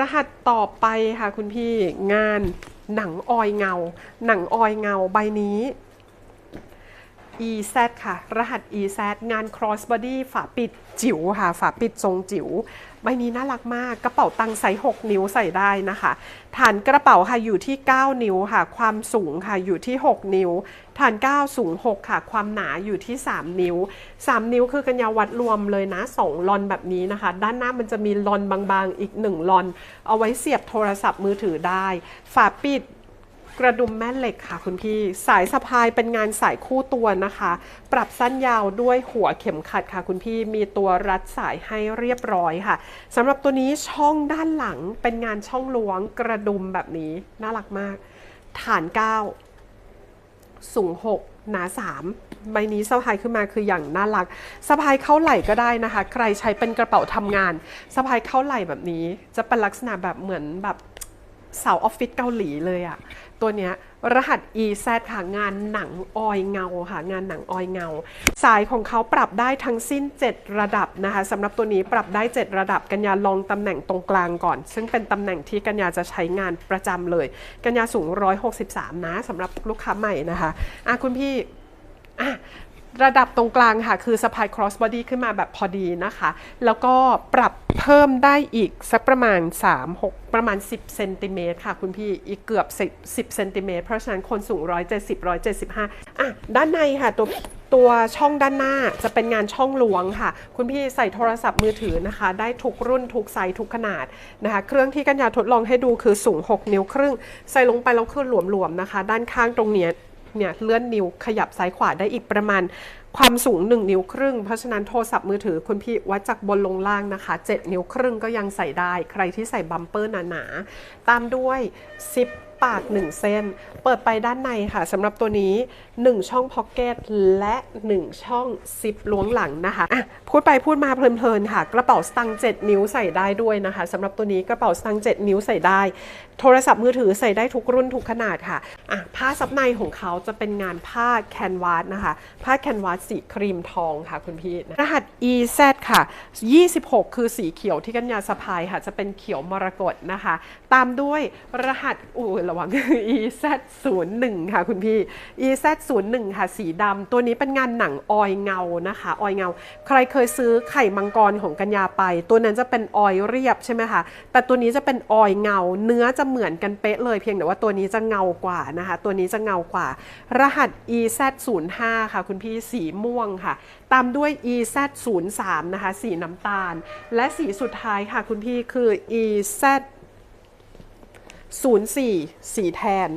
รหัสต่อไปค่ะคุณพี่งานหนังออยเงา หนังออยเงาใบนี้ EZ ค่ะ รหัส EZ งาน cross body ฝาปิดจิ๋วค่ะ ฝาปิดทรงจิ๋วใบนี้น่ารักมาก กระเป๋าตังค์ไซส์6นิ้วใส่ได้นะคะ ฐานกระเป๋าค่ะอยู่ที่ 9 นิ้วค่ะ ความสูงค่ะอยู่ที่ 6 นิ้ว ฐาน 9 สูง 6 ค่ะ ความหนาอยู่ที่ 3 นิ้ว 3 นิ้วคือกัญญาวัดรวมเลยนะ 2 ลอนแบบนี้นะคะ ด้านหน้ามันจะมีลอนบางๆ อีก 1 ลอน เอาไว้เสียบโทรศัพท์มือถือได้ ฝาปิด กระดุมแม่เหล็กค่ะคุณพี่ สายสะพายเป็นงานสายคู่ตัวนะคะ ปรับสั้นยาวด้วยหัวเข็มขัดค่ะคุณพี่มีตัวรัดสายให้เรียบร้อยค่ะสำหรับตัวนี้ช่องด้านหลังเป็นงานช่องล้วงกระดุมแบบนี้น่ารักมาก ฐาน 9 สูง 6 หนา 3ใบนี้สะพายขึ้นมาคืออย่างน่ารักสะพายเข้าไหล่ก็ได้นะคะ ใครใช้เป็นกระเป๋าทำงานสะพายเข้าไหล่แบบนี้ จะเป็นลักษณะแบบเหมือนแบบ เสาออฟฟิศเกาหลีเลยอะตัวเนี้ยรหัส EZ ค่ะ งานหนังออยเงาค่ะ งานหนังออยเงา สายของเขาปรับได้ทั้งสิ้น 7 ระดับนะคะสำหรับตัวนี้ปรับได้ 7 ระดับกัญญาลองตำแหน่งตรงกลางก่อน ซึ่งเป็นตำแหน่งที่กัญญาจะใช้งานประจำเลย กัญญาสูง 163 นะสำหรับลูกค้าใหม่นะคะอะคุณพี่อะ ระดับตรงกลางค่ะ คือสะพาย cross body ขึ้นมาแบบพอดีนะคะ แล้วก็ปรับเพิ่มได้อีกสักประมาณ 3 6 ประมาณ 10เซนติเมตรค่ะ คุณพี่อีกเกือบ 10 10เซนติเมตรเพราะฉะนั้นคนสูง 170 175 อะ ด้านในค่ะ ตัวตัวช่องด้านหน้าจะเป็นงานช่องหลวงค่ะ คุณพี่ใส่โทรศัพท์มือถือนะคะ ได้ทุกรุ่นทุกไซส์ทุกขนาดนะคะ เครื่องที่กัญญาทดลองให้ดูคือสูง 6 นิ้วครึ่ง ใส่ลงไปแล้วคือหลวมๆนะคะ ด้านข้างตรงเนี้ย เนี่ยเลื่อนนิ้วขยับซ้ายขวาได้อีกประมาณ ความสูง 1 นิ้วครึ่ง เพราะฉะนั้นโทรศัพท์มือถือคุณพี่วัดจากบนลงล่างนะคะ 7 นิ้วครึ่งก็ยังใส่ได้ ใครที่ใส่บัมเปอร์หนาๆ ตามด้วยซิปปาก 1 เส้น เปิดไปด้านในค่ะสำหรับตัวนี้ 1 ช่องพ็อกเก็ตและ 1 ช่องซิปล้วงหลังนะคะะพูดไปพูดมาเพลินๆค่ะ กระเป๋าสตางค์7นิ้วใส่ได้ด้วยนะคะสำหรับตัวนี้กระเป๋าสตางค์7นิ้วใส่ได้ โทรศัพท์มือถือใส่ได้ทุกรุ่นทุกขนาดค่ะอะผ้าซับในของเขาจะเป็นงานผ้าแคนวาสนะคะ ผ้าแคนวาสสีครีมทองค่ะคุณพี่รหัส EZ ค่ะ 26 คือสีเขียวที่กัญญาสะพายค่ะ จะเป็นเขียวมรกตนะคะ ตามด้วยรหัสอุ้ระวัง EZ 01 ค่ะคุณพี่ EZ 01 ค่ะ สีดำตัวนี้เป็นงานหนังออยเงานะคะออยเงา ใครเคยซื้อไข่มังกรของกัญญาไป ตัวนั้นจะเป็นออยเรียบใช่ไหมคะแต่ตัวนี้จะเป็นออยเงา เนื้อจะเหมือนกันเป๊ะเลยเพียงแต่ว่าตัวนี้จะเงากว่านะคะ ตัวนี้จะเงากว่า รหัส EZ 05 ค่ะคุณพี่สีม่วงค่ะ ตามด้วย EZ 03 นะคะ สีน้ำตาล และสีสุดท้ายค่ะคุณพี่คือ EZ 04 สีแทน